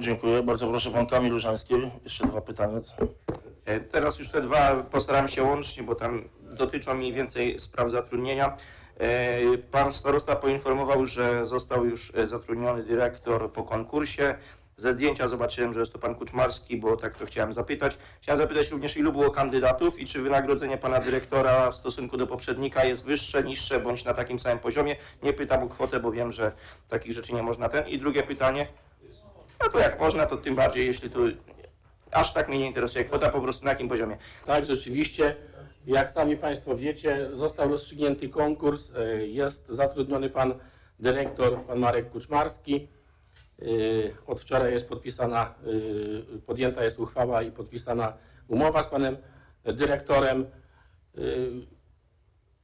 Dziękuję. Bardzo proszę pan Kamil Różański. Jeszcze dwa pytania. E, Teraz już te dwa postaram się łącznie, bo tam dotyczą mniej więcej spraw zatrudnienia. E, Pan starosta poinformował, że został już e, zatrudniony dyrektor po konkursie. Ze zdjęcia zobaczyłem, że jest to pan Kuczmarski, bo tak to chciałem zapytać. Chciałem zapytać również, ilu było kandydatów i czy wynagrodzenie pana dyrektora w stosunku do poprzednika jest wyższe, niższe bądź na takim samym poziomie. Nie pytam o kwotę, bo wiem, że takich rzeczy nie można ten. I drugie pytanie. No to jak można, to tym bardziej, jeśli tu aż tak mnie nie interesuje kwota, po prostu na jakim poziomie. Tak, rzeczywiście, jak sami Państwo wiecie, został rozstrzygnięty konkurs. e, Jest zatrudniony pan dyrektor, pan Marek Kuczmarski. E, Od wczoraj jest podpisana, e, podjęta jest uchwała i podpisana umowa z panem dyrektorem.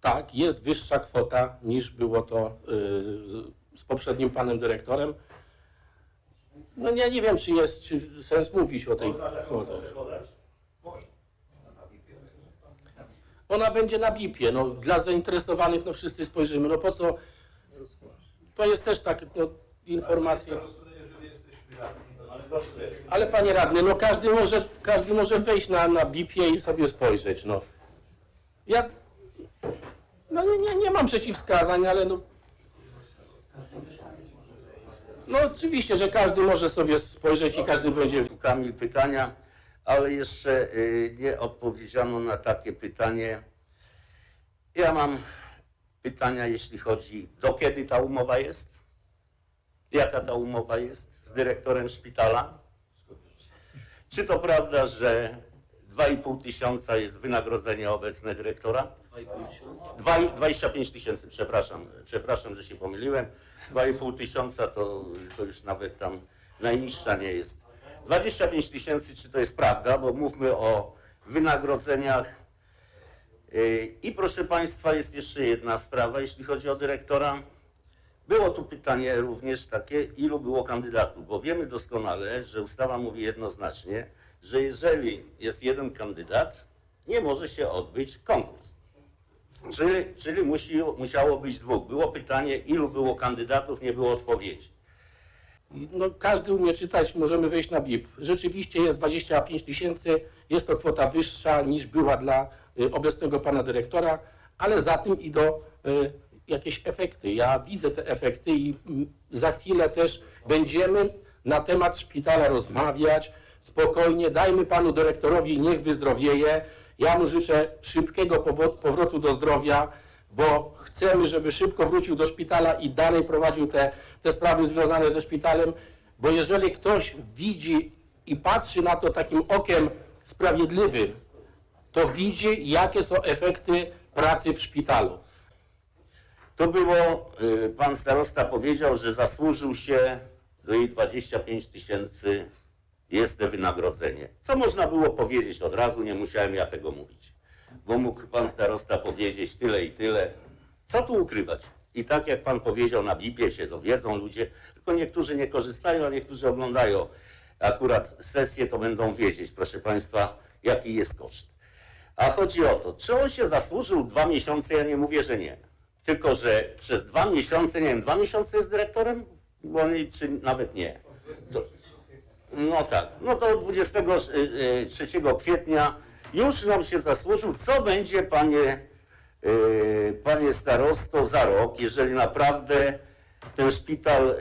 Tak, jest wyższa kwota niż było to z poprzednim panem dyrektorem. No ja nie wiem, czy jest czy sens mówić o tej kwocie. Ona będzie na BIP-ie, no dla zainteresowanych, no wszyscy spojrzymy, no po co, to jest też tak, no, informacja. Ale panie radny, no każdy może, każdy może wejść na, na BIP-ie i sobie spojrzeć, no. Ja, no nie, nie, nie mam przeciwwskazań, ale no, no oczywiście, że każdy może sobie spojrzeć i każdy będzie Kamil pytania, ale jeszcze y, nie odpowiedziano na takie pytanie. Ja mam pytania, jeśli chodzi, do kiedy ta umowa jest? Jaka ta umowa jest z dyrektorem szpitala? Czy to prawda, że 2,5 tysiąca jest wynagrodzenie obecne dyrektora? 2, 25 tysięcy, przepraszam, przepraszam, że się pomyliłem. 2,5 tysiąca to, to już nawet tam najniższa nie jest. 25 tysięcy, czy to jest prawda, bo mówmy o wynagrodzeniach. Yy, I proszę Państwa, jest jeszcze jedna sprawa, jeśli chodzi o dyrektora. Było tu pytanie również takie, ilu było kandydatów, bo wiemy doskonale, że ustawa mówi jednoznacznie, że jeżeli jest jeden kandydat, nie może się odbyć konkurs. Czyli, czyli musi, musiało być dwóch. Było pytanie, ilu było kandydatów, nie było odpowiedzi. No, każdy umie czytać, możemy wejść na BIP. Rzeczywiście jest 25 tysięcy, jest to kwota wyższa niż była dla y, obecnego pana dyrektora, ale za tym idą y, jakieś efekty. Ja widzę te efekty i mm, za chwilę też będziemy na temat szpitala rozmawiać. Spokojnie, dajmy panu dyrektorowi, niech wyzdrowieje. Ja mu życzę szybkiego powrotu do zdrowia, bo chcemy, żeby szybko wrócił do szpitala i dalej prowadził te, te sprawy związane ze szpitalem, bo jeżeli ktoś widzi i patrzy na to takim okiem sprawiedliwym, to widzi, jakie są efekty pracy w szpitalu. To było, y, pan starosta powiedział, że zasłużył się jej 25 tysięcy jest to wynagrodzenie. Co można było powiedzieć od razu, nie musiałem ja tego mówić. Bo mógł pan starosta powiedzieć tyle i tyle. Co tu ukrywać? I tak jak pan powiedział, na BIP-ie się dowiedzą ludzie, tylko niektórzy nie korzystają, a niektórzy oglądają akurat sesję, to będą wiedzieć, proszę państwa, jaki jest koszt. A chodzi o to, czy on się zasłużył dwa miesiące, ja nie mówię, że nie. Tylko, że przez dwa miesiące, nie wiem, dwa miesiące jest dyrektorem? Bo on, czy nawet nie. To, no tak, no to 23 kwietnia już nam się zasłużył. Co będzie, panie, yy, panie starosto, za rok, jeżeli naprawdę ten szpital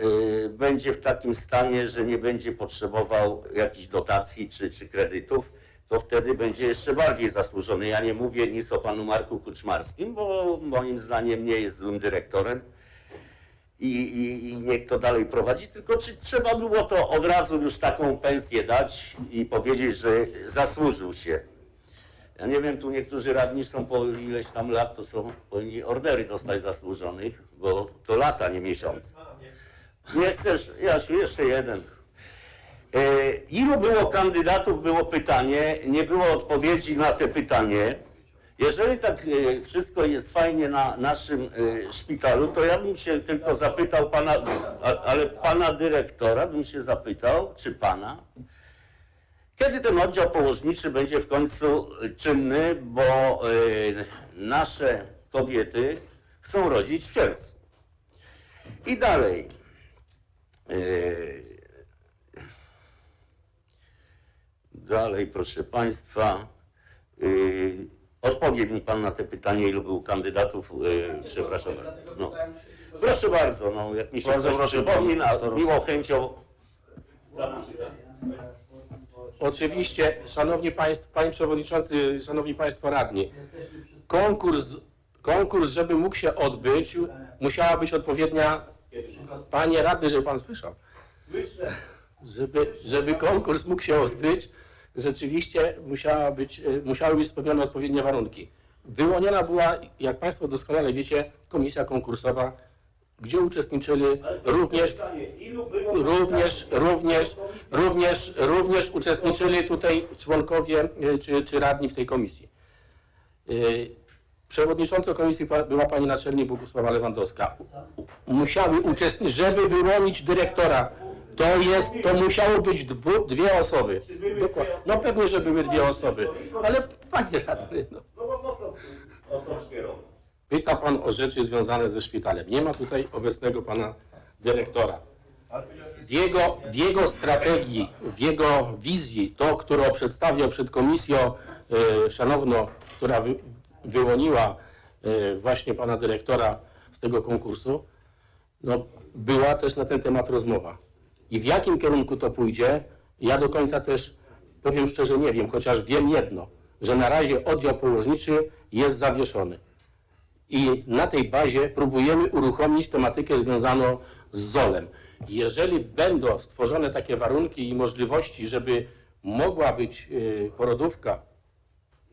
będzie w takim stanie, że nie będzie potrzebował jakichś dotacji czy, czy kredytów, to wtedy będzie jeszcze bardziej zasłużony. Ja nie mówię nic o panu Marku Kuczmarskim, bo moim zdaniem nie jest złym dyrektorem i, i, i niech to dalej prowadzi, tylko czy trzeba było to od razu już taką pensję dać i powiedzieć, że zasłużył się. Ja nie wiem, tu niektórzy radni są po ileś tam lat, to są powinni ordery dostać zasłużonych, bo to lata, nie miesiące. Nie chcesz, Jasiu, jeszcze jeden. E, ilu było kandydatów, było pytanie, nie było odpowiedzi na te pytanie. Jeżeli tak e, wszystko jest fajnie na naszym e, szpitalu, to ja bym się tylko zapytał pana, ale pana dyrektora bym się zapytał, czy pana, kiedy ten oddział położniczy będzie w końcu czynny, bo e, nasze kobiety chcą rodzić w siercu. I dalej. Dalej, proszę Państwa. Odpowie mi Pan na te pytanie, ilu było kandydatów, yy, przepraszam. No. Proszę bardzo, no, jak mi się Bardzo coś proszę, przypomni, pan a z miłą chęcią Oczywiście, szanowni państwo, panie przewodniczący, szanowni państwo radni, konkurs, konkurs, żeby mógł się odbyć, musiała być odpowiednia, panie radny, żeby pan słyszał, żeby, żeby konkurs mógł się odbyć, rzeczywiście musiała być, e, musiały być spełnione odpowiednie warunki. Wyłoniona była, jak państwo doskonale wiecie, komisja konkursowa, gdzie uczestniczyli również również, również, również, również uczestniczyli tutaj członkowie y, czy, czy radni w tej komisji. Y, Przewodniczącą komisji była pani naczelnik Bogusława Lewandowska. Musiały uczestniczyć, żeby wyłonić dyrektora, to jest, to musiało być dwu, dwie osoby. Dokładnie. No pewnie, że były dwie osoby, ale panie radny, no. Pyta pan o rzeczy związane ze szpitalem. Nie ma tutaj obecnego pana dyrektora. W jego, w jego strategii, w jego wizji, to, którą przedstawiał przed komisją e, szanowną, która wy, wyłoniła e, właśnie pana dyrektora z tego konkursu, no, była też na ten temat rozmowa. I w jakim kierunku to pójdzie, ja do końca też powiem szczerze nie wiem, chociaż wiem jedno, że na razie oddział położniczy jest zawieszony. I na tej bazie próbujemy uruchomić tematykę związaną z ZOL-em. Jeżeli będą stworzone takie warunki i możliwości, żeby mogła być y, porodówka,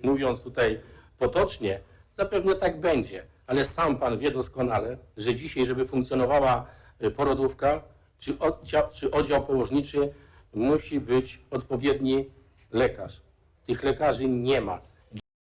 mówiąc tutaj potocznie, zapewne tak będzie. Ale sam Pan wie doskonale, że dzisiaj, żeby funkcjonowała y, porodówka czy oddział, czy oddział położniczy, musi być odpowiedni lekarz. Tych lekarzy nie ma.